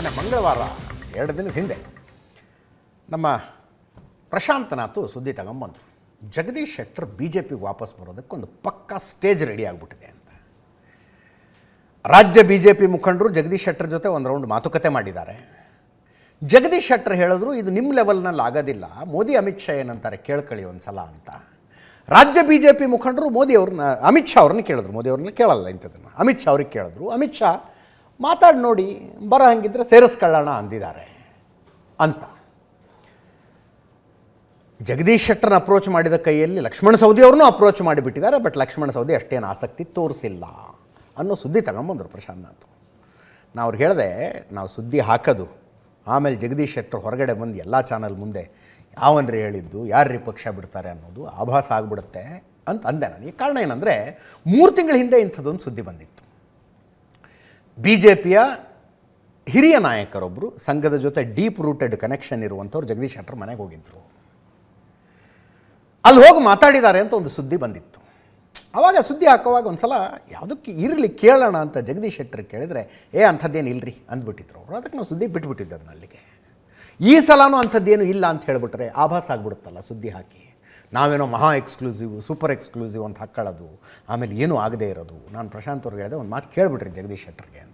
ಮೊನ್ನೆ ಮಂಗಳವಾರ, ಎರಡು ದಿನದ ಹಿಂದೆ ನಮ್ಮ ಪ್ರಶಾಂತನಾಥು ಸುದ್ದಿ ತಗೊಂಬಂದರು ಜಗದೀಶ್ ಶೆಟ್ಟರ್ ಬಿ ಜೆ ಪಿಗೆ ವಾಪಸ್ ಬರೋದಕ್ಕೊಂದು ಪಕ್ಕಾ ಸ್ಟೇಜ್ ರೆಡಿ ಆಗಿಬಿಟ್ಟಿದೆ ಅಂತ. ರಾಜ್ಯ ಬಿ ಜೆ ಪಿ ಮುಖಂಡರು ಜಗದೀಶ್ ಶೆಟ್ಟರ್ ಜೊತೆ ಒಂದು ರೌಂಡ್ ಮಾತುಕತೆ ಮಾಡಿದ್ದಾರೆ. ಜಗದೀಶ್ ಶೆಟ್ಟರ್ ಹೇಳಿದ್ರು, ಇದು ನಿಮ್ಮ ಲೆವೆಲ್ನಲ್ಲಿ ಆಗೋದಿಲ್ಲ, ಮೋದಿ ಅಮಿತ್ ಶಾ ಏನಂತಾರೆ ಕೇಳ್ಕೊಳ್ಳಿ ಒಂದು ಸಲ ಅಂತ. ರಾಜ್ಯ ಬಿ ಜೆ ಪಿ ಮುಖಂಡರು ಮೋದಿ ಅವ್ರನ್ನ, ಅಮಿತ್ ಶಾ ಅವ್ರನ್ನ ಕೇಳಿದ್ರು. ಮೋದಿ ಅವ್ರನ್ನ ಕೇಳಲ್ಲ ಇಂಥದ್ದನ್ನು. ಅಮಿತ್ ಶಾ ಅವ್ರಿಗೆ ಕೇಳಿದ್ರು. ಅಮಿತ್ ಶಾ ಮಾತಾಡಿ ನೋಡಿ, ಬರೋ ಹಂಗಿದ್ರೆ ಸೇರಿಸ್ಕೊಳ್ಳೋಣ ಅಂದಿದ್ದಾರೆ ಅಂತ. ಜಗದೀಶ್ ಶೆಟ್ಟರ್ನ ಅಪ್ರೋಚ್ ಮಾಡಿದ ಕೈಯಲ್ಲಿ ಲಕ್ಷ್ಮಣ ಸೌದಿ ಅವ್ರನ್ನೂ ಅಪ್ರೋಚ್ ಮಾಡಿಬಿಟ್ಟಿದ್ದಾರೆ ಬಟ್ ಲಕ್ಷ್ಮಣ ಸೌದಿ ಅಷ್ಟೇನು ಆಸಕ್ತಿ ತೋರಿಸಿಲ್ಲ ಅನ್ನೋ ಸುದ್ದಿ ತಗೊಂಬಂದರು ಪ್ರಶಾಂತ್ನಾಥ್ ನಾವು ಅವ್ರು ಹೇಳಿದೆ, ನಾವು ಸುದ್ದಿ ಹಾಕೋದು. ಆಮೇಲೆ ಜಗದೀಶ್ ಶೆಟ್ಟರ್ ಹೊರಗಡೆ ಬಂದು ಎಲ್ಲ ಚಾನಲ್ ಮುಂದೆ ಯಾವನ್ರಿ ಹೇಳಿದ್ದು, ಯಾರ್ರೀ ಪಕ್ಷ ಬಿಡ್ತಾರೆ ಅನ್ನೋದು ಆಭಾಸ ಆಗಿಬಿಡುತ್ತೆ ಅಂತ ಅಂದೆ ನನಗೆ ಕಾರಣ ಏನಂದರೆ, ಮೂರು ತಿಂಗಳ ಹಿಂದೆ ಇಂಥದ್ದೊಂದು ಸುದ್ದಿ ಬಂದಿತ್ತು. ಬಿ ಜೆ ಪಿಯ ಹಿರಿಯ ನಾಯಕರೊಬ್ಬರು ಸಂಘದ ಜೊತೆ ಡೀಪ್ ರೂಟೆಡ್ ಕನೆಕ್ಷನ್ ಇರುವಂಥವ್ರು ಜಗದೀಶ್ ಶೆಟ್ಟರ್ ಮನೆಗೆ ಹೋಗಿದ್ದರು ಅಲ್ಲಿ ಹೋಗಿ ಮಾತಾಡಿದ್ದಾರೆ ಅಂತ ಒಂದು ಸುದ್ದಿ ಬಂದಿತ್ತು. ಆವಾಗ ಸುದ್ದಿ ಹಾಕೋವಾಗ ಒಂದು ಸಲ ಯಾವುದಕ್ಕೆ ಇರಲಿ, ಕೇಳೋಣ ಅಂತ ಜಗದೀಶ್ ಶೆಟ್ಟರ್ ಕೇಳಿದರೆ, ಏ, ಅಂಥದ್ದೇನು ಇಲ್ಲರಿ ಅಂದ್ಬಿಟ್ಟಿದ್ರು ಅವರು. ಅದಕ್ಕೆ ನಾವು ಸುದ್ದಿ ಬಿಟ್ಬಿಟ್ಟಿದ್ದೆ ಅದನ್ನ ಅಲ್ಲಿಗೆ. ಈ ಸಲನೂ ಅಂಥದ್ದೇನು ಇಲ್ಲ ಅಂತ ಹೇಳಿಬಿಟ್ರೆ ಆಭಾಸ ಆಗ್ಬಿಡುತ್ತಲ್ಲ ಸುದ್ದಿ ಹಾಕಿ. ನಾವೇನೋ ಮಹಾ ಎಕ್ಸ್ಕ್ಲೂಸಿವ್ ಸೂಪರ್ ಎಕ್ಸ್ಕ್ಲೂಸಿವ್ ಅಂತ ಹಾಕ್ಕೊಳ್ಳೋದು ಆಮೇಲೆ ಏನೂ ಆಗದೇ ಇರೋದು. ನಾನು ಪ್ರಶಾಂತ್ ಅವ್ರಿಗೆ ಹೇಳಿದೆ ಒಂದು ಮಾತು ಕೇಳಿಬಿಟ್ರಿ ಜಗದೀಶ್ ಶೆಟ್ಟರ್ಗೆ